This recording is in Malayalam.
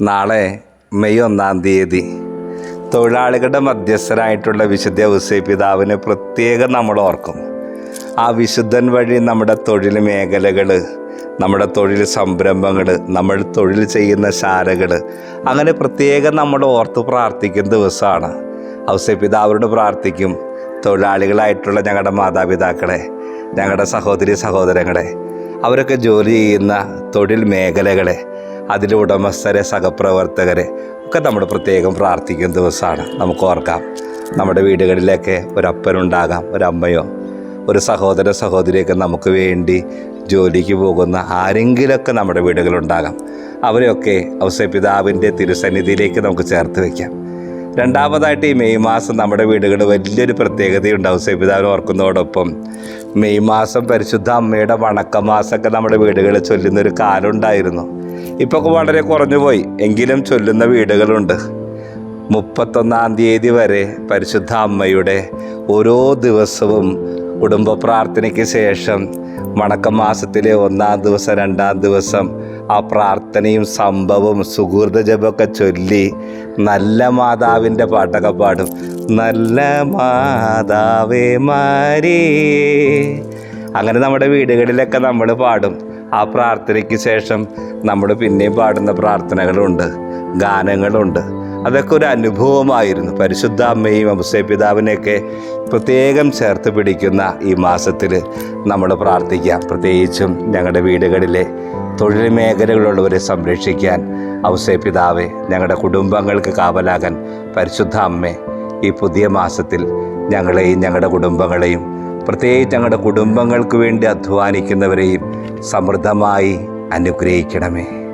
നാളെ മെയ് ഒന്നാം തീയതി. തൊഴിലാളികളുടെ മധ്യസ്ഥനായിട്ടുള്ള വിശുദ്ധ ഔസേ പിതാവിനെ പ്രത്യേകം നമ്മൾ ഓർക്കും. ആ വിശുദ്ധൻ വഴി നമ്മുടെ തൊഴിൽ മേഖലകൾ നമ്മുടെ തൊഴിൽ സംരംഭങ്ങൾ നമ്മൾ തൊഴിൽ ചെയ്യുന്ന ശാലകൾ അങ്ങനെ പ്രത്യേകം നമ്മൾ ഓർത്ത് പ്രാർത്ഥിക്കുന്ന ദിവസമാണ്. ഔസേ പിതാവിനോട് പ്രാർത്ഥിക്കും തൊഴിലാളികളായിട്ടുള്ള ഞങ്ങളുടെ മാതാപിതാക്കളെ ഞങ്ങളുടെ സഹോദരി സഹോദരങ്ങളെ അവരൊക്കെ ജോലി ചെയ്യുന്ന തൊഴിൽ മേഖലകളെ അതിലെ ഉടമസ്ഥരെ സഹപ്രവർത്തകരെ ഒക്കെ നമ്മൾ പ്രത്യേകം പ്രാർത്ഥിക്കുന്ന ദിവസമാണ്. നമുക്ക് ഓർക്കാം. നമ്മുടെ വീടുകളിലൊക്കെ ഒരപ്പനുണ്ടാകാം ഒരമ്മയോ ഒരു സഹോദര സഹോദരിയൊക്കെ നമുക്ക് വേണ്ടി ജോലിക്ക് പോകുന്ന ആരെങ്കിലുമൊക്കെ നമ്മുടെ വീടുകളുണ്ടാകാം അവരെയൊക്കെ ഔസപിതാവിന്റെ തിരുസന്നിധിയിലേക്ക് നമുക്ക് ചേർത്ത് വയ്ക്കാം രണ്ടാമതായിട്ട് ഈ മെയ് മാസം നമ്മുടെ വീടുകളിൽ വലിയൊരു പ്രത്യേകതയുണ്ട് ഔസപിതാവിനെ ഓർക്കുന്നതോടൊപ്പം. മെയ് മാസം പരിശുദ്ധ അമ്മയുടെ വണക്കമാസമൊക്കെ നമ്മുടെ വീടുകളിൽ ചൊല്ലുന്നൊരു കാലം ഉണ്ടായിരുന്നു ഇപ്പോൾ വളരെ കുറഞ്ഞു പോയി. എങ്കിലും ചൊല്ലുന്ന വീടുകളുണ്ട്. മുപ്പത്തൊന്നാം തീയതി വരെ പരിശുദ്ധ അമ്മയുടെ ഓരോ ദിവസവും കുടുംബ പ്രാർത്ഥനയ്ക്ക് ശേഷം മണക്ക മാസത്തിലെ ഒന്നാം ദിവസം രണ്ടാം ദിവസം ആ പ്രാർത്ഥനയും സംഭവവും സുഹൃത ജപമൊക്കെ ചൊല്ലി നല്ല മാതാവിന്റെ പാട്ടൊക്കെ പാടും. നല്ല മാതാവേ മാരേ അങ്ങനെ നമ്മുടെ വീടുകളിലൊക്കെ നമ്മൾ പാടും. ആ പ്രാർത്ഥനയ്ക്ക് ശേഷം നമ്മൾ പിന്നെയും പാടുന്ന പ്രാർത്ഥനകളുണ്ട് ഗാനങ്ങളുണ്ട്. അതൊക്കെ ഒരു അനുഭവമായിരുന്നു. പരിശുദ്ധ അമ്മയും അബുസൈ പിതാവിനെയൊക്കെ പ്രത്യേകം ചേർത്ത് പിടിക്കുന്ന ഈ മാസത്തിൽ നമ്മൾ പ്രാർത്ഥിക്കാം. പ്രത്യേകിച്ചും ഞങ്ങളുടെ വീടുകളിലെ തൊഴിൽ മേഖലകളുള്ളവരെ സംരക്ഷിക്കാൻ ഔസേ പിതാവെ ഞങ്ങളുടെ കുടുംബങ്ങൾക്ക് കാവലാകാൻ പരിശുദ്ധ അമ്മേ ഈ പുതിയ മാസത്തിൽ ഞങ്ങളെയും ഞങ്ങളുടെ കുടുംബങ്ങളെയും പ്രത്യേകിച്ച് ഞങ്ങളുടെ കുടുംബങ്ങൾക്ക് വേണ്ടി അധ്വാനിക്കുന്നവരെയും സമൃദ്ധമായി അനുഗ്രഹിക്കണമേ.